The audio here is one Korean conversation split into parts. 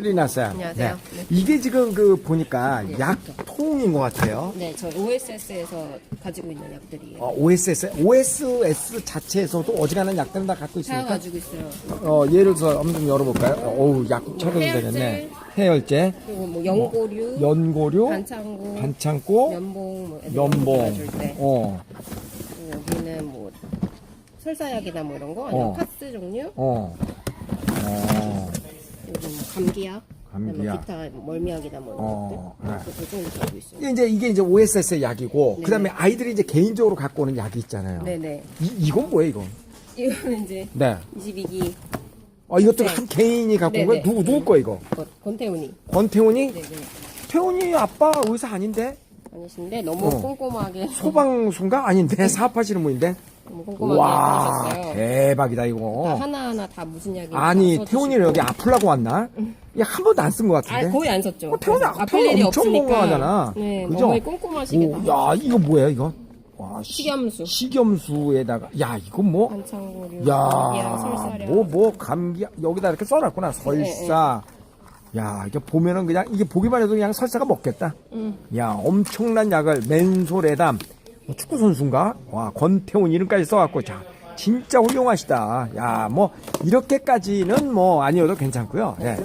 큰일 났어요. 안녕하세요. 네. 네. 이게 지금 그 보니까 네. 약통인 것 같아요. 네, 저희 OSS에서 가지고 있는 약들이에요. 어, OSS, OSS 자체에서도 어지간한 약들은 다 갖고 다 있으니까. 가지고 있어요. 어, 예를 들어서 한번 좀 열어볼까요? 어, 어우, 약 착용이 해열제. 되겠네. 해열제, 그리고 뭐 연고류, 연고류, 반창고, 반창고, 면봉, 뭐 애들. 줄 때. 어, 그리고 여기는 뭐 설사약이나 뭐 이런 거, 아니면 어. 파스 종류, 어. 어, 뭐 감기약, 감기약. 그다음에 기타 뭐 멀미약이나 뭐 이런 어, 것들. 네. 가지고 있어요. 이게 이제, 이게 이제 OSS 약이고, 네. 그 다음에 아이들이 이제 개인적으로 갖고 오는 약이 있잖아요. 네네. 이, 이건 뭐예요, 이건? 이거는 이제 네. 22기 어, 이것도 네. 한 개인이 갖고 온 거예요? 네, 네. 누구, 누구 거, 이거? 권태훈이. 권태훈이? 네네. 태훈이 아빠 의사 아닌데? 아니신데 너무 어. 꼼꼼하게 소방수인가? 아닌데? 사업하시는 분인데? 너무 꼼꼼하게 와. 대박이다, 이거. 하나하나 다 무슨 약인지 아니, 다 태훈이는 여기 아플라고 왔나? 야, 한 번도 안 쓴것 아, 같은데? 거의 안 썼죠. 어, 태훈이 그래서 아- 아플 일이 태훈이 엄청 없으니까. 건강하잖아. 네, 그죠? 너무 꼼꼼하시게 오, 다. 야, 이거 뭐야, 이거? 와, 시- 식염수, 식염수에다가, 야, 이건 뭐? 반창고류, 야, 설사량. 뭐, 뭐, 감기, 여기다 이렇게 써놨구나. 설사. 야, 이게 보면은 그냥, 이게 보기만 해도 그냥 설사가 먹겠다. 음. 야, 엄청난 약을, 맨솔에담. 뭐 축구 선수인가? 와, 권태훈 이름까지 써갖고, 자, 진짜 훌륭하시다. 야, 뭐, 이렇게까지는 뭐, 아니어도 괜찮고요. 예.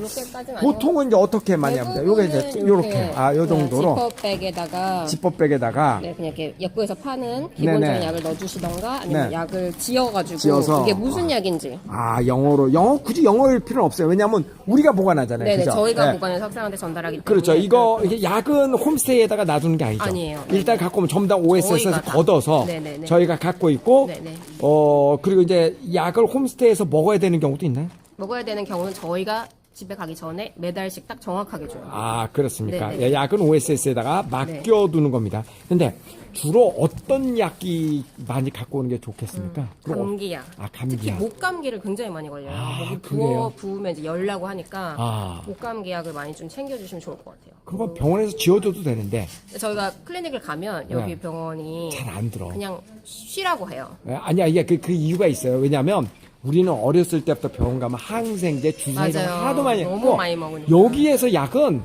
보통은 이제 어떻게 많이 합니다. 요게 이제, 요렇게. 아, 요 정도로. 지퍼백에다가 지퍼백에다가. 네, 그냥 이렇게薬에서 파는 기본적인 네네. 약을 넣어주시던가 아니면 네. 약을 지어가지고 지어서. 이게 무슨 약인지 아, 영어로. 영어, 굳이 영어일 필요는 없어요. 왜냐면 우리가 보관하잖아요. 네네 그죠? 저희가 예. 보관해서 학생한테 전달하기 때문에 그렇죠. 이거 이게 약은 홈스테이에다가 놔두는 게 아니죠. 아니에요. 일단 갖고 오면 전부 다 OSS에서 저희가 다. 걷어서 네네네. 저희가 갖고 있고 네네. 어 그리고 이제 약을 홈스테이에서 먹어야 되는 경우도 있나요? 먹어야 되는 경우는 저희가 집에 가기 전에 매달씩 딱 정확하게 줘요. 아 그렇습니까? 네네. 예, 약은 OSS에다가 맡겨두는 겁니다. 근데 주로 어떤 약이 많이 갖고 오는 게 좋겠습니까? 그럼 어- 감기약. 아 특히 감기약. 목 감기를 굉장히 많이 걸려요. 아, 목이 그래요? 부어 부으면 이제 열나고 하니까 아. 목 감기약을 많이 좀 챙겨주시면 좋을 것 같아요. 그거 병원에서 지어줘도 되는데 저희가 클리닉을 가면 여기 네. 병원이 잘 안 들어. 그냥 쉬라고 해요. 예, 아니야, 이게 그, 그 이유가 있어요. 왜냐면 우리는 어렸을 때부터 병원 가면 항생제, 주사 이런 거 맞아요. 하도 많이 너무 했고 많이 먹으니까. 여기에서 약은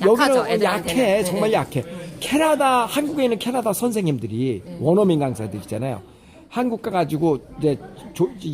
약하죠, 여기는 애들한테는. 약해, 네, 정말 네. 약해. 캐나다 한국에 있는 캐나다 선생님들이 원어민 강사들 있잖아요. 한국 가가지고 이제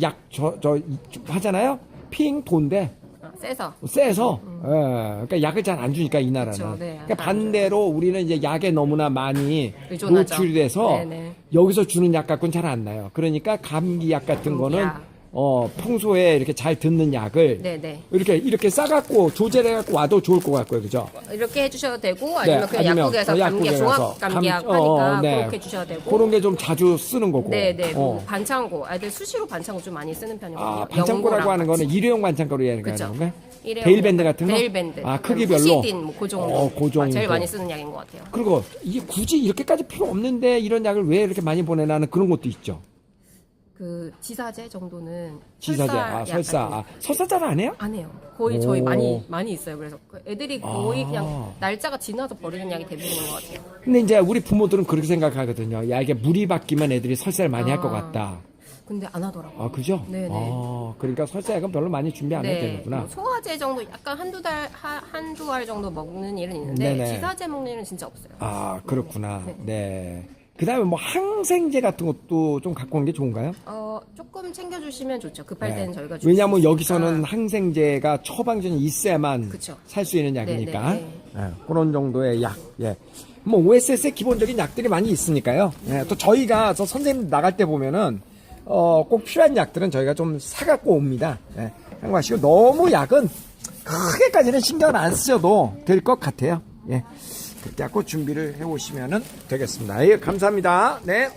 약저 저 하잖아요. 핑 돈대. 아, 세서. 세서, 예, 그러니까 약을 잘 안 주니까 이 나라는. 그쵸, 네, 그러니까 반대로 우리는 이제 약에 너무나 많이 의존하죠. 노출이 돼서 네네. 여기서 주는 약 갖고는 잘 안 나요. 그러니까 감기 약 같은 거는 감기약. 어 평소에 이렇게 잘 듣는 약을 네네. 이렇게 이렇게 싸갖고 조절해갖고 와도 좋을 것 같고요, 그죠? 이렇게 해주셔도 되고 아니면 네, 그냥 아니면 약국에서 어, 감기약 약국에 종합 가서 감기약 감- 어, 하니까 어, 네. 그렇게 주셔도 되고. 그런 게 좀 자주 쓰는 거고. 네네. 뭐 어. 반창고. 아이들 수시로 반창고 좀 많이 쓰는 편이거든요. 아, 반창고라고 하는 거는 일회용 반창고로 얘기하는 그쵸. 건가요? 일회용 베일밴드 같은 거? 베일밴드. 아, 크기별로? 시딘 뭐그 정도. 어, 그 정도. 제일 많이 쓰는 약인 것 같아요. 그리고 이게 굳이 이렇게까지 필요 없는데 이런 약을 왜 이렇게 많이 보내나는 그런 것도 있죠. 그 지사제 정도는 지사제, 설사 아, 약 설사. 같은 거. 아, 설사 잘안 해요? 안 해요. 거의 저희 오. 많이 많이 있어요. 그래서 그 애들이 거의 아. 그냥 날짜가 지나서 버리는 약이 대부분인 것 같아요. 근데 이제 우리 부모들은 그렇게 생각하거든요. 야, 이게 물이 바뀌면 애들이 설사를 많이 할 것 아. 같다. 근데 안 하더라고요. 아, 그죠? 네네. 아, 그러니까 설사약은 별로 많이 준비 안 해도 되는구나. 뭐 소화제 정도 약간 한두 달 하- 한두 알 정도 먹는 일은 있는데 네네. 지사제 먹는 일은 진짜 없어요. 아, 그렇구나. 네. 그 다음에 뭐 항생제 같은 것도 좀 갖고 오는 게 좋은가요? 어 조금 챙겨주시면 좋죠. 급할 네. 때는 저희가 줄 왜냐하면 수 여기서는. 항생제가 처방전이 있어야만 그쵸. 살 수 있는 약이니까 네, 네, 예, 그런 정도의 약. 예. 뭐 OSS의 기본적인 약들이 많이 있으니까요. 예, 또 저희가 저 선생님 나갈 때 보면은 어, 꼭 필요한 약들은 저희가 좀 사갖고 옵니다. 예. 참고하시고 너무 약은 크게까지는 신경을 안 쓰셔도 될 것 같아요. 예. 그렇게 갖고 준비를 해 오시면은 되겠습니다. 예, 감사합니다. 네.